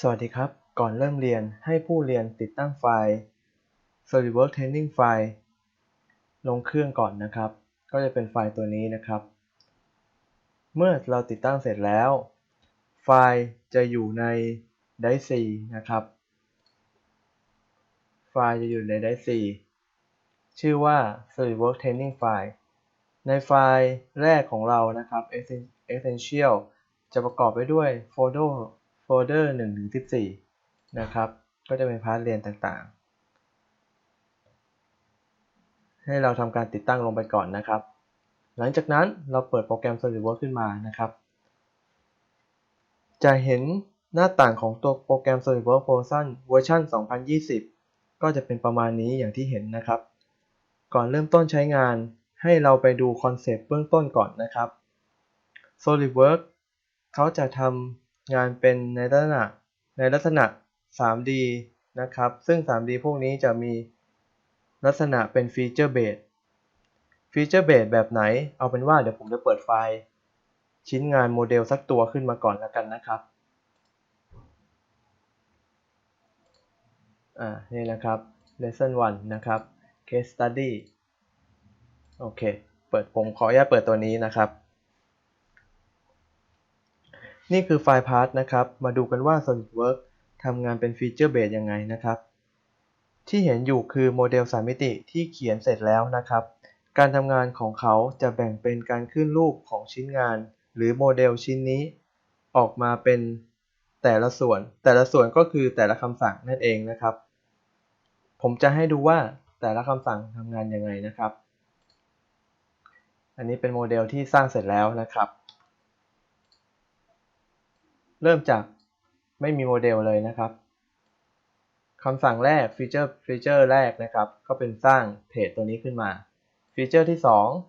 สวัสดีครับ ก่อนเริ่มเรียนให้ผู้เรียนติดตั้งไฟล์ SolidWorks Training File ลงเครื่องก่อนนะครับ ก็จะเป็นไฟล์ตัวนี้นะครับ เมื่อเราติดตั้งเสร็จแล้ว ไฟล์จะอยู่ใน Drive C นะครับ ไฟล์จะอยู่ใน Drive C ชื่อว่า SolidWorks Training File ในไฟล์แรกของเรานะครับ Essential จะประกอบไปด้วยโฟลเดอร์ ลเดอร์1ถึง14นะครับ ก็จะเป็นพาร์ทเรียนต่างๆ ให้เราทำการติดตั้งลงไปก่อนนะครับ หลังจากนั้นเราเปิดโปรแกรม SolidWorks ขึ้นมานะครับ จะเห็นหน้าต่างของตัวโปรแกรม SolidWorks Promotion เวอร์ชัน2020 ก็จะเป็นประมาณนี้อย่างที่เห็นนะครับ ก่อนเริ่มต้นใช้งานให้เราไปดูคอนเซปต์เบื้องต้นก่อนนะครับ SolidWorks เขาจะทำ งานเป็นในลักษณะในลักษณะ 3D นะครับ ซึ่ง 3D พวกนี้จะมีลักษณะเป็นฟีเจอร์เบสฟีเจอร์เบสแบบไหน เอาเป็นว่าเดี๋ยวผมจะเปิดไฟล์ชิ้นงานโมเดลสักตัวขึ้นมาก่อนแล้วกันนะครับ อ่า นี่นะครับ lesson 1 นะครับ case study โอเค เปิดผมขออนุญาตเปิดตัวนี้นะครับ นี่คือไฟล์พาร์ทนะครับ มาดูกันว่า SolidWorks ทำงานเป็นฟีเจอร์เบสยังไงนะครับ ที่เห็นอยู่คือโมเดล3มิติที่เขียนเสร็จแล้วนะครับ การทำงานของเขาจะแบ่งเป็นการขึ้นรูปของชิ้นงาน หรือโมเดลชิ้นนี้ ออกมาเป็นแต่ละส่วน แต่ละส่วนก็คือแต่ละคำสั่งนั่นเองนะครับ ผมจะให้ดูว่าแต่ละคำสั่งทำงานยังไงนะครับ อันนี้เป็นโมเดลที่สร้างเสร็จแล้วนะครับ เริ่มจากไม่มีโมเดลเลยนะครับคำสั่งแรกฟีเจอร์ฟีเจอร์แรกนะครับ ก็เป็นสร้างเพจตัวนี้ขึ้นมา ฟีเจอร์ที่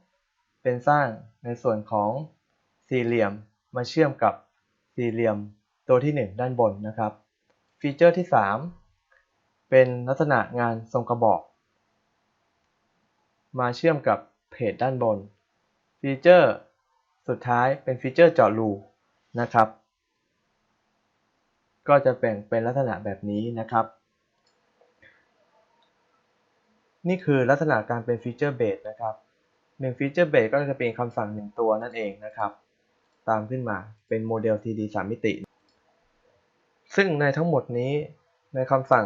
2 เป็นสร้างในส่วนของสี่เหลี่ยมมาเชื่อมกับสี่เหลี่ยมตัวที่ 1 ด้านบนนะครับ ฟีเจอร์ที่ 3 เป็นลักษณะงานทรงกระบอก มาเชื่อมกับเพจด้านบน ฟีเจอร์สุดท้ายเป็นฟีเจอร์เจาะรูนะครับ ก็จะแบ่งเป็นลักษณะแบบนี้นะครับ นี่คือลักษณะการเป็นฟีเจอร์เบสนะครับหนึ่งฟีเจอร์เบสก็จะเป็นคำสั่งหนึ่งตัวนั่นเองนะครับ ตามขึ้นมาเป็นโมเดล 3D 3 มิติ ซึ่งในทั้งหมดนี้ในคำสั่ง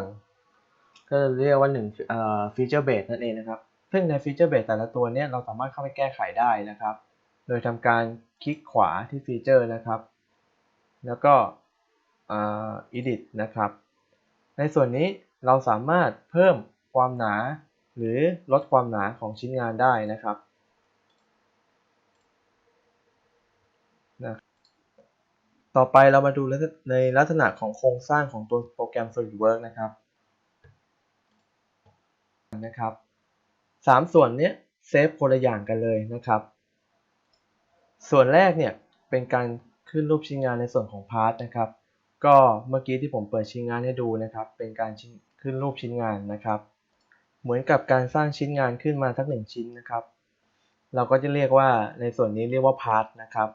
ก็เรียกว่า1ฟีเจอร์เบสนั่นเองนะครับซึ่งในฟีเจอร์เบสแต่ละตัวเนี้ยเราสามารถเข้าไปแก้ไขได้นะครับ โดยทำการคลิกขวาที่ฟีเจอร์นะครับ แล้วก็ edit นะครับ ในส่วนนี้เราสามารถเพิ่มความหนา หรือลดความหนาของชิ้นงานได้นะครับนะต่อไปเรามาดูในลักษณะของโครงสร้างของตัวโปรแกรม SolidWorks นะครับนะครับสามส่วนนี้เซฟคนละอย่างกันเลยนะครับ ส่วนแรกเนี่ยเป็นการขึ้นรูปชิ้นงานในส่วนของพาร์ทนะครับ ก็เมื่อกี้ที่ผมเปิดชิ้นงานให้ดูนะครับ เป็นการขึ้นรูปชิ้นงานนะครับ เหมือนกับการสร้างชิ้นงานขึ้นมาทั้งหนึ่งชิ้นนะครับ เราก็จะเรียกว่าในส่วนนี้เรียกว่าพาร์ทนะครับ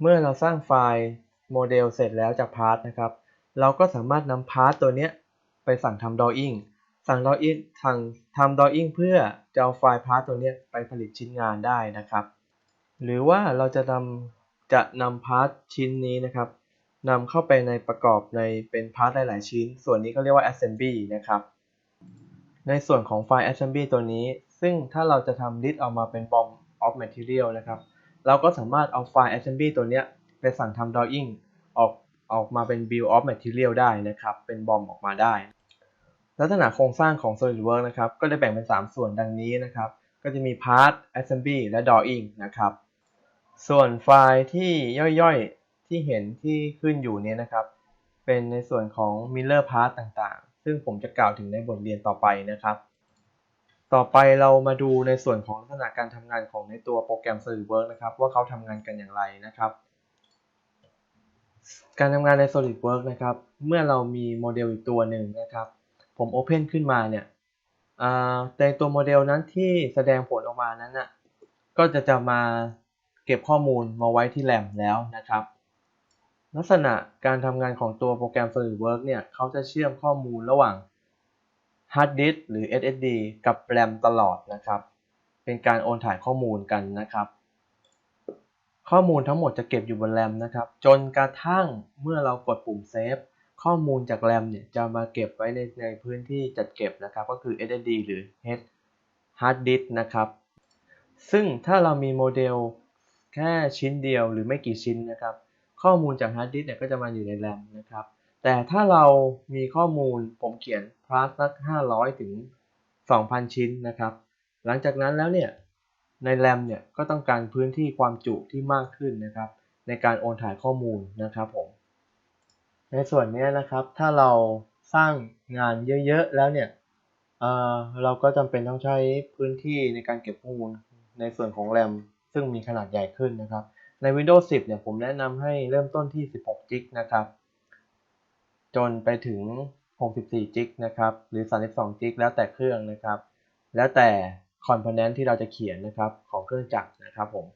เมื่อเราสร้างไฟล์โมเดลเสร็จแล้วจากพาร์ทนะครับ เราก็สามารถนำพาร์ทตัวนี้ไปสั่งทำ drawing สั่ง drawing ทางทำ drawing เพื่อจะเอาไฟล์พาร์ทตัวนี้ไปผลิตชิ้นงานได้นะครับ หรือว่าเราจะนำจะนำพาร์ทชิ้นนี้นะครับ นำเข้าไปในประกอบในเป็นพาร์ทหลาย ๆ ชิ้น ส่วนนี้ก็เรียกว่า assembly นะครับ ในส่วนของไฟล์ assembly ตัวนี้ ซึ่งถ้าเราจะทำ list ออกมาเป็น bomb of material นะครับ เราก็สามารถเอาไฟล์ assembly ตัวนี้ไปสั่งทำ drawing ออกออกมาเป็น bill of material ได้นะครับ เป็น bomb ออกมาได้ ลักษณะโครงสร้างของ SolidWorks นะครับ ก็ได้แบ่งเป็น 3 ส่วนดังนี้นะครับ ก็จะมี part assembly และ drawing นะครับ ส่วนไฟล์ที่ย่อยๆ ที่เห็นที่ขึ้นอยู่นี้นะครับ เป็นในส่วนของ Mirror Part ต่างๆ ซึ่งผมจะกล่าวถึงในบทเรียนต่อไปนะครับ ต่อไปเรามาดูในส่วนของลักษณะการทำงานของในตัวโปรแกรม SolidWorks นะครับ ว่าเขาทำงานกันอย่างไรนะครับการทำงานใน SolidWorks นะครับ เมื่อเรามีโมเดลอีกตัวหนึ่งนะครับ ผม Open ขึ้นมาเนี่ยในตัวโมเดลนั้นที่แสดงผลออกมานั้นนะก็จะจะมาเก็บข้อมูลมาไว้ที่แรมแล้วนะครับ ลักษณะการทำงานของตัวโปรแกรม SolidWorks เนี่ยเขาจะเชื่อมข้อมูลระหว่าง Hard Disk หรือ SSD กับ RAM ตลอดนะครับ เป็นการโอนถ่ายข้อมูลกันนะครับ ข้อมูลทั้งหมดจะเก็บอยู่บน RAM นะครับ จนกระทั่งเมื่อเรากดปุ่ม Save ข้อมูลจาก RAM เนี่ยจะมาเก็บไว้ในในพื้นที่จัดเก็บนะครับ ก็คือ SSD หรือ Hard Disk นะครับ ซึ่งถ้าเรามีโมเดลแค่ชิ้นเดียวหรือไม่กี่ชิ้นนะครับ ข้อมูลจาก Hard Disk เนี่ยก็จะมาอยู่ใน RAM นะครับ แต่ถ้าเรามีข้อมูลผมเขียน plus สัก 500 ถึง 2,000 ชิ้นนะครับ หลังจากนั้นแล้วเนี่ยใน RAM เนี่ยก็ต้องการพื้นที่ความจุที่มากขึ้นนะครับ ในการโอนถ่ายข้อมูลนะครับผม ในส่วนนี้นะครับถ้าเราสร้างงานเยอะๆแล้วเนี่ยเเราก็จำเป็นต้องใช้พื้นที่ในการเก็บข้อมูลในส่วนของ RAM ซึ่งมีขนาดใหญ่ขึ้นนะครับ ใน Windows 10 เนี่ยผมแนะนำให้เริ่มต้นที่ 16 g b นะครับ จนไปถึง 64 g b นะครับ หรือ 32 g b แล้วแต่เครื่องนะครับ แล้วแต่คอมโพเนนต์ที่เราจะเขียนนะครับ ของเครื่องจักรนะครับผม